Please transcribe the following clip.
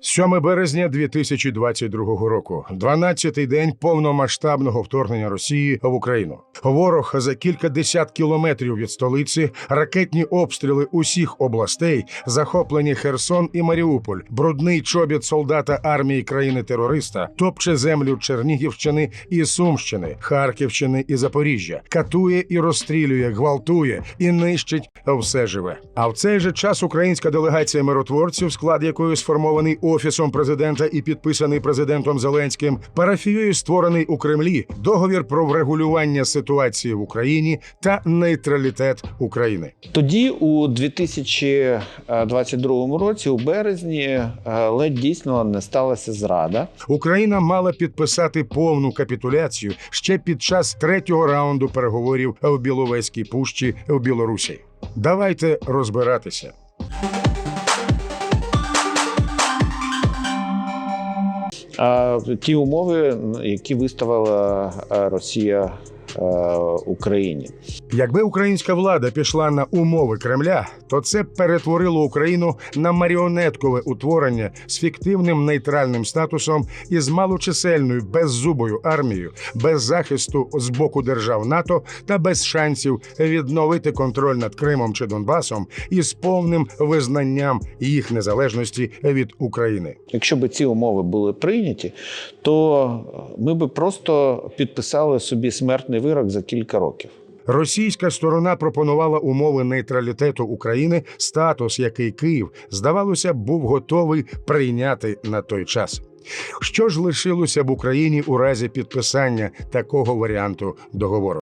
7 березня 2022 року, 12-й день повномасштабного вторгнення Росії в Україну. Ворог за кілька десят кілометрів від столиці, ракетні обстріли усіх областей, захоплені Херсон і Маріуполь, брудний чобіт солдата армії країни-терориста, топче землю Чернігівщини і Сумщини, Харківщини і Запоріжжя, катує і розстрілює, гвалтує і нищить все живе. А в цей же час українська делегація миротворців, склад якої сформований офісом президента і підписаний президентом Зеленським, парафією створений у Кремлі договір про врегулювання ситуації в Україні та нейтралітет України. Тоді, у 2022 році, у березні, е, ледь дійсно не сталася зрада. Україна мала підписати повну капітуляцію ще під час третього раунду переговорів в Біловезькій пущі в Білорусі. Давайте розбиратися. Ті умови, які виставила е, Росія е, Україні. Якби українська влада пішла на умови Кремля, то це перетворило Україну на маріонеткове утворення з фіктивним нейтральним статусом і з малочисельною беззубою армією, без захисту з боку держав НАТО та без шансів відновити контроль над Кримом чи Донбасом і з повним визнанням їх незалежності від України. Якщо б ці умови були прийняті, то ми б просто підписали собі смертний вирок за кілька років. Російська сторона пропонувала умови нейтралітету України, статус, який Київ, здавалося, був готовий прийняти на той час. Що ж лишилося б Україні у разі підписання такого варіанту договору?